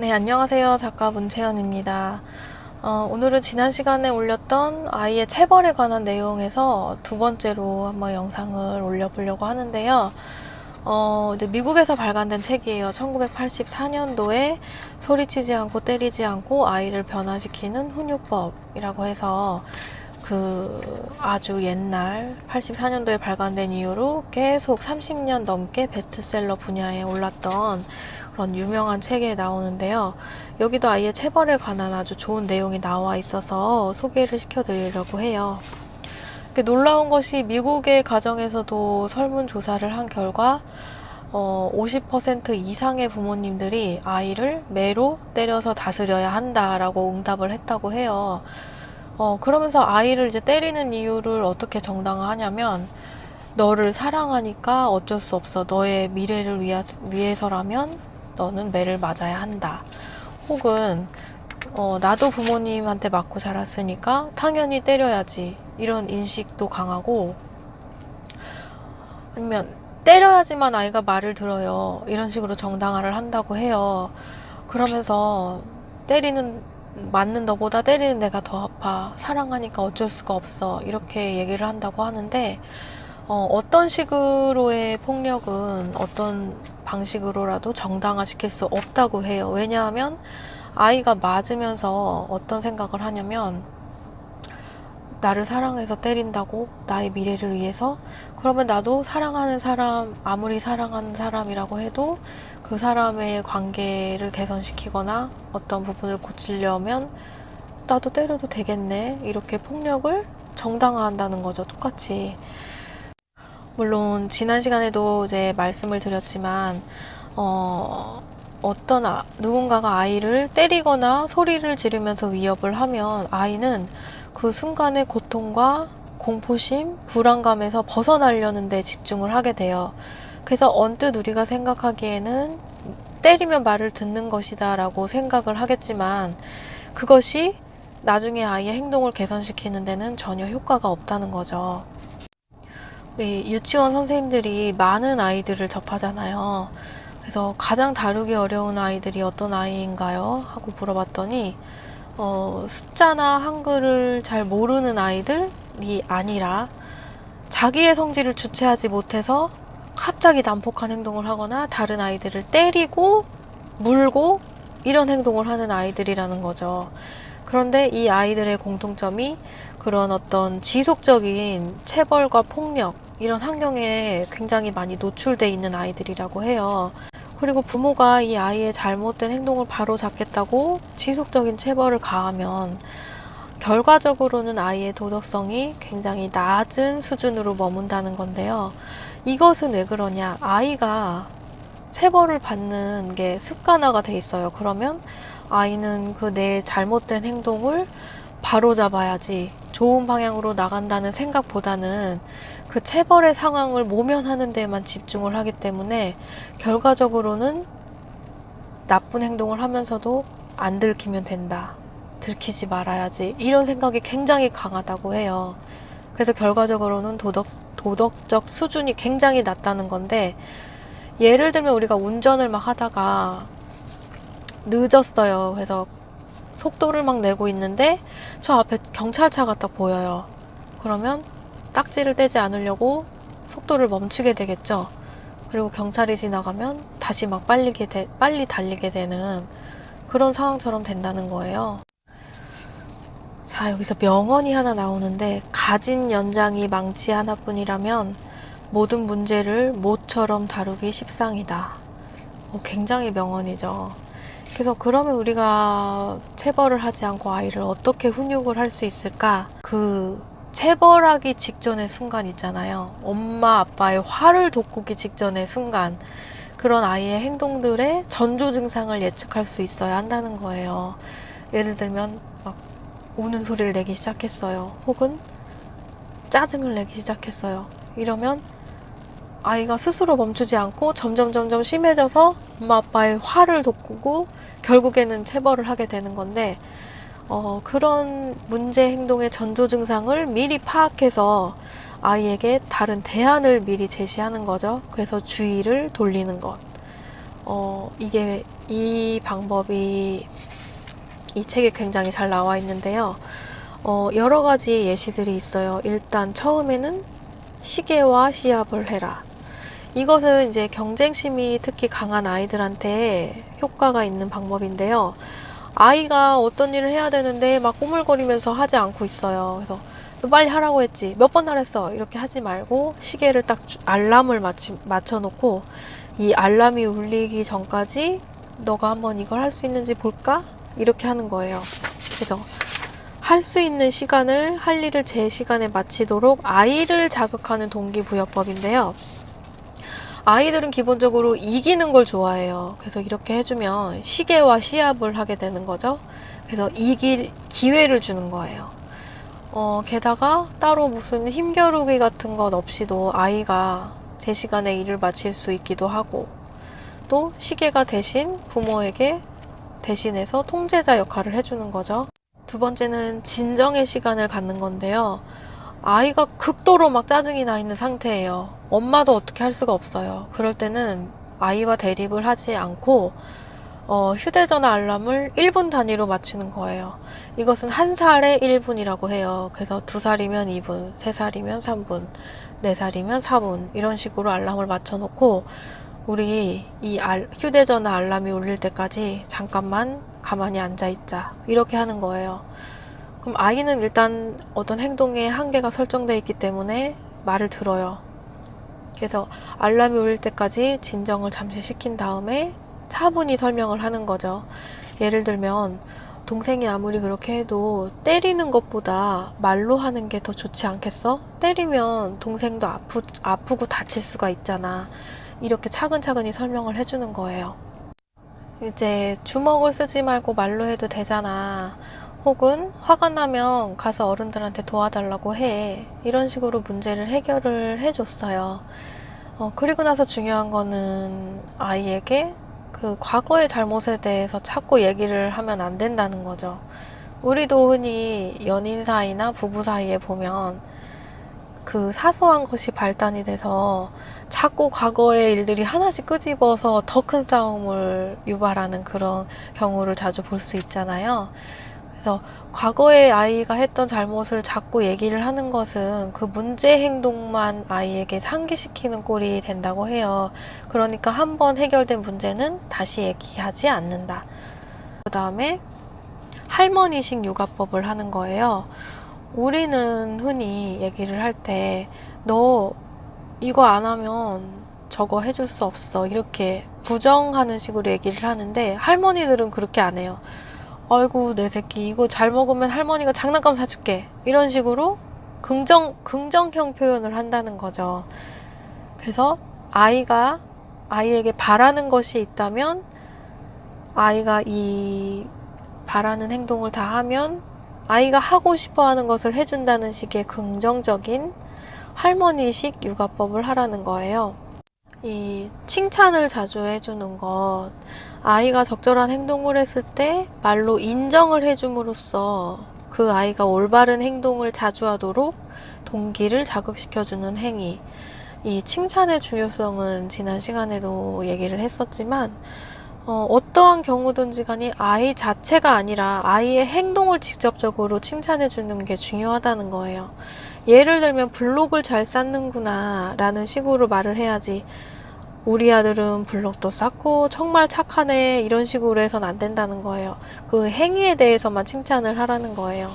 네, 안녕하세요. 작가 문채연입니다. 어, 오늘은 지난 시간에 올렸던 아이의 체벌에 관한 내용에서 두 번째로 한번 영상을 올려보려고 하는데요. 어, 이제 미국에서 발간된 책이에요. 1984년도에 소리치지 않고 때리지 않고 아이를 변화시키는 훈육법이라고 해서 그 아주 옛날 84년도에 발간된 이후로 계속 30년 넘게 베스트셀러 분야에 올랐던 그런 유명한 책에 나오는데요. 여기도 아이의 체벌에 관한 아주 좋은 내용이 나와 있어서 소개를 시켜드리려고 해요. 놀라운 것이 미국의 가정에서도 설문조사를 한 결과 어, 50% 이상의 부모님들이 아이를 매로 때려서 다스려야 한다라고 응답을 했다고 해요. 어, 그러면서 아이를 이제 때리는 이유를 어떻게 정당화하냐면 너를 사랑하니까 어쩔 수 없어. 너의 미래를 위하, 위해서라면 너는 매를 맞아야 한다. 혹은 어, 나도 부모님한테 맞고 자랐으니까 당연히 때려야지. 이런 인식도 강하고 아니면 때려야지만 아이가 말을 들어요. 이런 식으로 정당화를 한다고 해요. 그러면서 때리는 맞는 너보다 때리는 내가 더 아파. 사랑하니까 어쩔 수가 없어. 이렇게 얘기를 한다고 하는데 어, 어떤 식으로의 폭력은 어떤 방식으로라도 정당화시킬 수 없다고 해요. 왜냐하면 아이가 맞으면서 어떤 생각을 하냐면 나를 사랑해서 때린다고 나의 미래를 위해서? 그러면 나도 사랑하는 사람 아무리 사랑하는 사람이라고 해도 그 사람의 관계를 개선시키거나 어떤 부분을 고치려면 나도 때려도 되겠네. 이렇게 폭력을 정당화한다는 거죠 똑같이 물론 지난 시간에도 이제 말씀을 드렸지만 어, 어떤 아, 누군가가 아이를 때리거나 소리를 지르면서 위협을 하면 아이는 그 순간의 고통과 공포심, 불안감에서 벗어나려는 데 집중을 하게 돼요. 그래서 언뜻 우리가 생각하기에는 때리면 말을 듣는 것이다 라고 생각을 하겠지만 그것이 나중에 아이의 행동을 개선시키는 데는 전혀 효과가 없다는 거죠. 네, 유치원 선생님들이 많은 아이들을 접하잖아요. 그래서 가장 다루기 어려운 아이들이 어떤 아이인가요? 하고 물어봤더니 어, 숫자나 한글을 잘 모르는 아이들이 아니라 자기의 성질을 주체하지 못해서 갑자기 난폭한 행동을 하거나 다른 아이들을 때리고 물고 이런 행동을 하는 아이들이라는 거죠. 그런데 이 아이들의 공통점이 그런 어떤 지속적인 체벌과 폭력 이런 환경에 굉장히 많이 노출돼 있는 아이들이라고 해요. 그리고 부모가 이 아이의 잘못된 행동을 바로 잡겠다고 지속적인 체벌을 가하면 결과적으로는 아이의 도덕성이 굉장히 낮은 수준으로 머문다는 건데요. 이것은 왜 그러냐? 아이가 체벌을 받는 게 습관화가 돼 있어요. 그러면 아이는 그 내 잘못된 행동을 바로 잡아야지 좋은 방향으로 나간다는 생각보다는 그 체벌의 상황을 모면하는 데만 집중을 하기 때문에 결과적으로는 나쁜 행동을 하면서도 안 들키면 된다. 들키지 말아야지. 이런 생각이 굉장히 강하다고 해요. 그래서 결과적으로는 도덕, 도덕적 수준이 굉장히 낮다는 건데, 예를 들면 우리가 운전을 막 하다가 늦었어요. 그래서 속도를 막 내고 있는데, 저 앞에 경찰차가 딱 보여요. 그러면 딱지를 떼지 않으려고 속도를 멈추게 되겠죠. 그리고 경찰이 지나가면 다시 막 빨리게 되, 빨리 달리게 되는 그런 상황처럼 된다는 거예요. 자, 여기서 명언이 하나 나오는데, 가진 연장이 망치 하나뿐이라면 모든 문제를 모처럼 다루기 십상이다. 어, 굉장히 명언이죠. 그래서 그러면 우리가 체벌을 하지 않고 아이를 어떻게 훈육을 할 수 있을까? 그 체벌하기 직전의 순간 있잖아요. 엄마 아빠의 화를 돋구기 직전의 순간. 그런 아이의 행동들의 전조 증상을 예측할 수 있어야 한다는 거예요. 예를 들면 막 우는 소리를 내기 시작했어요. 혹은 짜증을 내기 시작했어요. 이러면 아이가 스스로 멈추지 않고 점점 점점 심해져서 엄마 아빠의 화를 돋구고 결국에는 체벌을 하게 되는 건데 어, 그런 문제 행동의 전조 증상을 미리 파악해서 아이에게 다른 대안을 미리 제시하는 거죠. 그래서 주의를 돌리는 것. 어, 이게 이 방법이 이 책에 굉장히 잘 나와 있는데요. 어, 여러 가지 예시들이 있어요. 일단 처음에는 시계와 시합을 해라. 이것은 이제 경쟁심이 특히 강한 아이들한테 효과가 있는 방법인데요. 아이가 어떤 일을 해야 되는데 막 꼬물거리면서 하지 않고 있어요. 그래서 너 빨리 하라고 했지. 몇 번 하랬어. 이렇게 하지 말고 시계를 딱 주- 알람을 맞치, 맞춰놓고 이 알람이 울리기 전까지 너가 한번 이걸 할 수 있는지 볼까? 이렇게 하는 거예요. 그래서 할 수 있는 시간을 할 일을 제 시간에 마치도록 아이를 자극하는 동기부여법인데요. 아이들은 기본적으로 이기는 걸 좋아해요. 그래서 이렇게 해주면 시계와 시합을 하게 되는 거죠. 그래서 이길 기회를 주는 거예요. 어, 게다가 따로 무슨 힘겨루기 같은 것 없이도 아이가 제 시간에 일을 마칠 수 있기도 하고 또 시계가 대신 부모에게 대신해서 통제자 역할을 해주는 거죠. 두 번째는 진정의 시간을 갖는 건데요. 아이가 극도로 막 짜증이 나 있는 상태예요. 엄마도 어떻게 할 수가 없어요. 그럴 때는 아이와 대립을 하지 않고 어, 휴대전화 알람을 1분 단위로 맞추는 거예요. 이것은 한 살에 1분이라고 해요. 그래서 두 살이면 2분, 세 살이면 3분, 네 살이면 4분 이런 식으로 알람을 맞춰놓고 우리 이 알- 휴대전화 알람이 울릴 때까지 잠깐만 가만히 앉아 있자 이렇게 하는 거예요. 그럼 아이는 일단 어떤 행동에 한계가 설정되어 있기 때문에 말을 들어요. 그래서 알람이 울릴 때까지 진정을 잠시 시킨 다음에 차분히 설명을 하는 거죠. 예를 들면 동생이 아무리 그렇게 해도 때리는 것보다 말로 하는 게 더 좋지 않겠어? 때리면 동생도 아프, 아프고 다칠 수가 있잖아. 이렇게 차근차근히 설명을 해주는 거예요. 이제 주먹을 쓰지 말고 말로 해도 되잖아. 혹은 화가 나면 가서 어른들한테 도와달라고 해. 이런 식으로 문제를 해결을 해줬어요. 어, 그리고 나서 중요한 거는 아이에게 그 과거의 잘못에 대해서 자꾸 얘기를 하면 안 된다는 거죠. 우리도 흔히 연인 사이나 부부 사이에 보면 그 사소한 것이 발단이 돼서 자꾸 과거의 일들이 하나씩 끄집어서 더 큰 싸움을 유발하는 그런 경우를 자주 볼 수 있잖아요. 그래서 과거에 아이가 했던 잘못을 자꾸 얘기를 하는 것은 그 문제 행동만 아이에게 상기시키는 꼴이 된다고 해요. 그러니까 한 번 해결된 문제는 다시 얘기하지 않는다. 그 다음에 할머니식 육아법을 하는 거예요. 우리는 흔히 얘기를 할 때, 너 이거 안 하면 저거 해줄 수 없어. 이렇게 부정하는 식으로 얘기를 하는데, 할머니들은 그렇게 안 해요. 아이고, 내 새끼, 이거 잘 먹으면 할머니가 장난감 사줄게. 이런 식으로 긍정, 긍정형 표현을 한다는 거죠. 그래서 아이가, 아이에게 바라는 것이 있다면, 아이가 이 바라는 행동을 다 하면, 아이가 하고 싶어 하는 것을 해준다는 식의 긍정적인 할머니식 육아법을 하라는 거예요. 이 칭찬을 자주 해주는 것, 아이가 적절한 행동을 했을 때 말로 인정을 해줌으로써 그 아이가 올바른 행동을 자주 하도록 동기를 자극시켜주는 행위. 이 칭찬의 중요성은 지난 시간에도 얘기를 했었지만, 어, 어떠한 경우든지 간에 아이 자체가 아니라 아이의 행동을 직접적으로 칭찬해 주는 게 중요하다는 거예요. 예를 들면 블록을 잘 쌓는구나 라는 식으로 말을 해야지 우리 아들은 블록도 쌓고 정말 착하네 이런 식으로 해서는 안 된다는 거예요. 그 행위에 대해서만 칭찬을 하라는 거예요.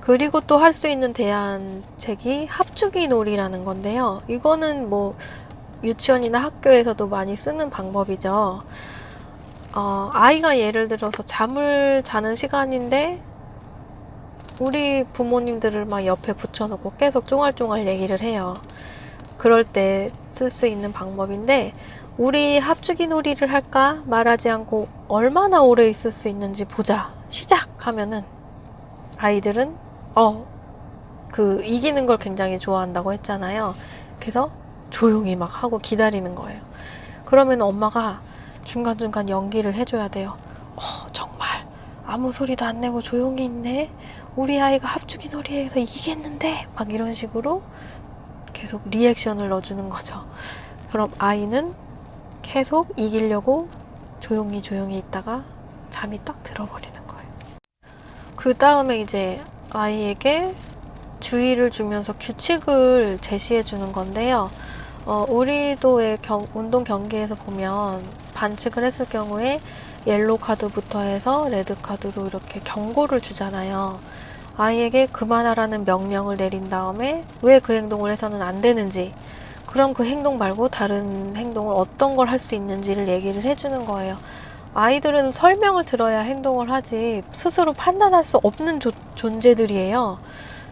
그리고 또 할 수 있는 대안책이 합주기 놀이라는 건데요. 이거는 뭐 유치원이나 학교에서도 많이 쓰는 방법이죠. 어, 아이가 예를 들어서 잠을 자는 시간인데 우리 부모님들을 막 옆에 붙여놓고 계속 쫑알쫑알 얘기를 해요. 그럴 때 쓸 수 있는 방법인데 우리 합주기 놀이를 할까 말하지 않고 얼마나 오래 있을 수 있는지 보자 시작 하면은 아이들은 어 그 이기는 걸 굉장히 좋아한다고 했잖아요. 그래서 조용히 막 하고 기다리는 거예요. 그러면 엄마가 중간중간 연기를 해줘야 돼요. 아무 소리도 안 내고 조용히 있네. 우리 아이가 합주기 놀이에서 이기겠는데? 막 이런 식으로 계속 리액션을 넣어주는 거죠. 그럼 아이는 계속 이기려고 조용히 조용히 있다가 잠이 딱 들어버리는 거예요. 그 다음에 이제 아이에게 주의를 주면서 규칙을 제시해 주는 건데요. 어, 우리도의 경- 운동 경기에서 보면 반칙을 했을 경우에 옐로 카드부터 해서 레드 카드로 이렇게 경고를 주잖아요. 아이에게 그만하라는 명령을 내린 다음에 왜 그 행동을 해서는 안 되는지, 그럼 그 행동 말고 다른 행동을 어떤 걸 할 수 있는지를 얘기를 해주는 거예요. 아이들은 설명을 들어야 행동을 하지 스스로 판단할 수 없는 조- 존재들이에요.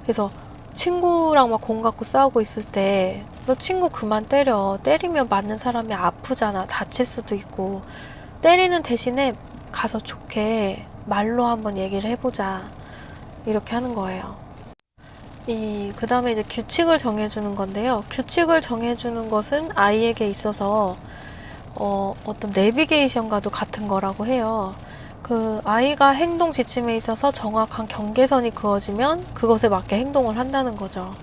그래서 친구랑 막 공 갖고 싸우고 있을 때 너 친구 그만 때려. 때리면 맞는 사람이 아프잖아. 다칠 수도 있고. 때리는 대신에 가서 좋게 말로 한번 얘기를 해보자. 이렇게 하는 거예요. 이, 그 다음에 이제 규칙을 정해주는 건데요. 규칙을 정해주는 것은 아이에게 있어서 어, 어떤 내비게이션과도 같은 거라고 해요. 그 아이가 행동 지침에 있어서 정확한 경계선이 그어지면 그것에 맞게 행동을 한다는 거죠.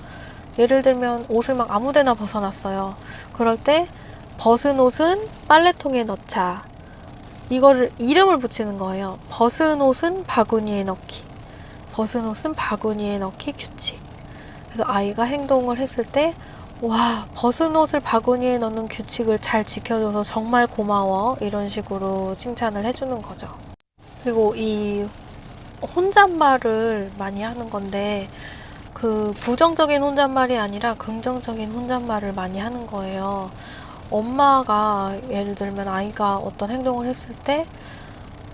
예를 들면 옷을 막 아무데나 벗어놨어요. 그럴 때 벗은 옷은 빨래통에 넣자. 이거를 이름을 붙이는 거예요. 벗은 옷은 바구니에 넣기. 벗은 옷은 바구니에 넣기 규칙. 그래서 아이가 행동을 했을 때 와, 벗은 옷을 바구니에 넣는 규칙을 잘 지켜줘서 정말 고마워. 이런 식으로 칭찬을 해주는 거죠. 그리고 이 혼잣말을 많이 하는 건데, 그 부정적인 혼잣말이 아니라 긍정적인 혼잣말을 많이 하는 거예요. 엄마가 예를 들면 아이가 어떤 행동을 했을 때,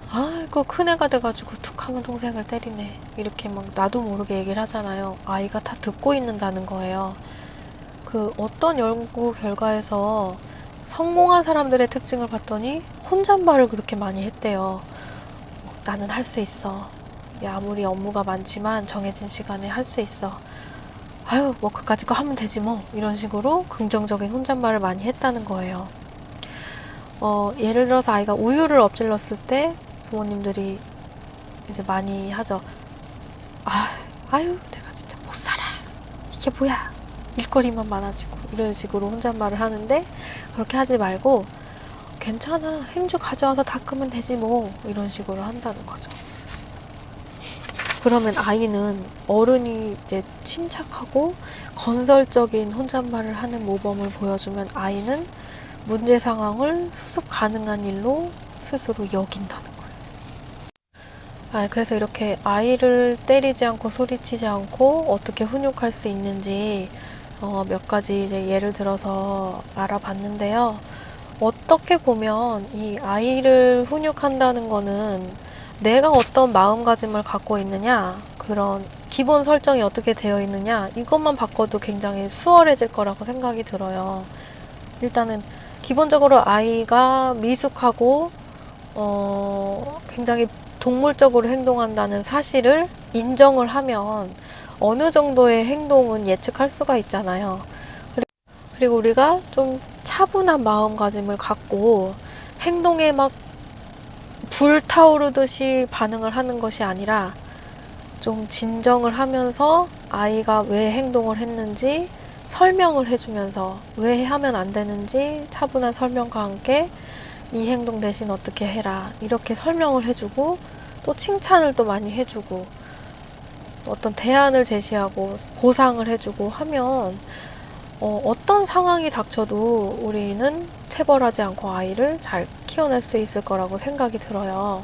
아이고 큰 애가 돼가지고 툭 하면 동생을 때리네. 이렇게 막 나도 모르게 얘기를 하잖아요. 아이가 다 듣고 있는다는 거예요. 그 어떤 연구 결과에서 성공한 사람들의 특징을 봤더니 혼잣말을 그렇게 많이 했대요. 뭐, 나는 할 수 있어. 야, 아무리 업무가 많지만 정해진 시간에 할 수 있어. 아유, 뭐 그까짓 거 하면 되지 뭐. 이런 식으로 긍정적인 혼잣말을 많이 했다는 거예요. 어, 예를 들어서 아이가 우유를 엎질렀을 때 부모님들이 이제 많이 하죠. 아, 아유, 내가 진짜 못 살아. 이게 뭐야? 일거리만 많아지고 이런 식으로 혼잣말을 하는데 그렇게 하지 말고 괜찮아 행주 가져와서 닦으면 되지 뭐 이런 식으로 한다는 거죠. 그러면 아이는 어른이 이제 침착하고 건설적인 혼잣말을 하는 모범을 보여주면 아이는 문제 상황을 수습 가능한 일로 스스로 여긴다는 거예요. 아, 그래서 이렇게 아이를 때리지 않고 소리치지 않고 어떻게 훈육할 수 있는지 어, 몇 가지 이제 예를 들어서 알아봤는데요. 어떻게 보면 이 아이를 훈육한다는 거는 내가 어떤 마음가짐을 갖고 있느냐, 그런 기본 설정이 어떻게 되어 있느냐, 이것만 바꿔도 굉장히 수월해질 거라고 생각이 들어요. 일단은 기본적으로 아이가 미숙하고, 어, 굉장히 동물적으로 행동한다는 사실을 인정을 하면 어느 정도의 행동은 예측할 수가 있잖아요. 그리- 그리고 우리가 좀 차분한 마음가짐을 갖고 행동에 막 불타오르듯이 반응을 하는 것이 아니라 좀 진정을 하면서 아이가 왜 행동을 했는지 설명을 해주면서 왜 하면 안 되는지 차분한 설명과 함께 이 행동 대신 어떻게 해라 이렇게 설명을 해주고 또 칭찬을 또 많이 해주고 어떤 대안을 제시하고 보상을 해주고 하면 어, 어떤 상황이 닥쳐도 우리는 체벌하지 않고 아이를 잘 키워낼 수 있을 거라고 생각이 들어요.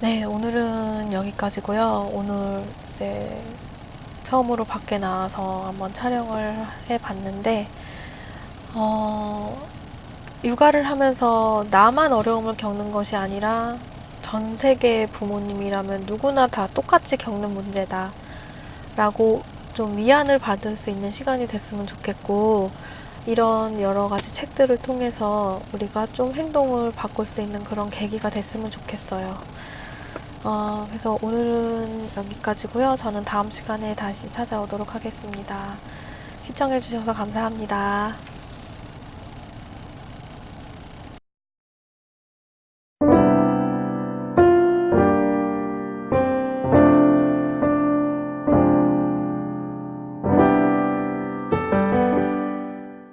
네, 오늘은 여기까지고요. 오늘 이제 처음으로 밖에 나와서 한번 촬영을 해봤는데, 어, 육아를 하면서 나만 어려움을 겪는 것이 아니라 전 세계 부모님이라면 누구나 다 똑같이 겪는 문제다. 라고 좀 위안을 받을 수 있는 시간이 됐으면 좋겠고, 이런 여러 가지 책들을 통해서 우리가 좀 행동을 바꿀 수 있는 그런 계기가 됐으면 좋겠어요. 어, 그래서 오늘은 여기까지고요. 저는 다음 시간에 다시 찾아오도록 하겠습니다. 시청해주셔서 감사합니다.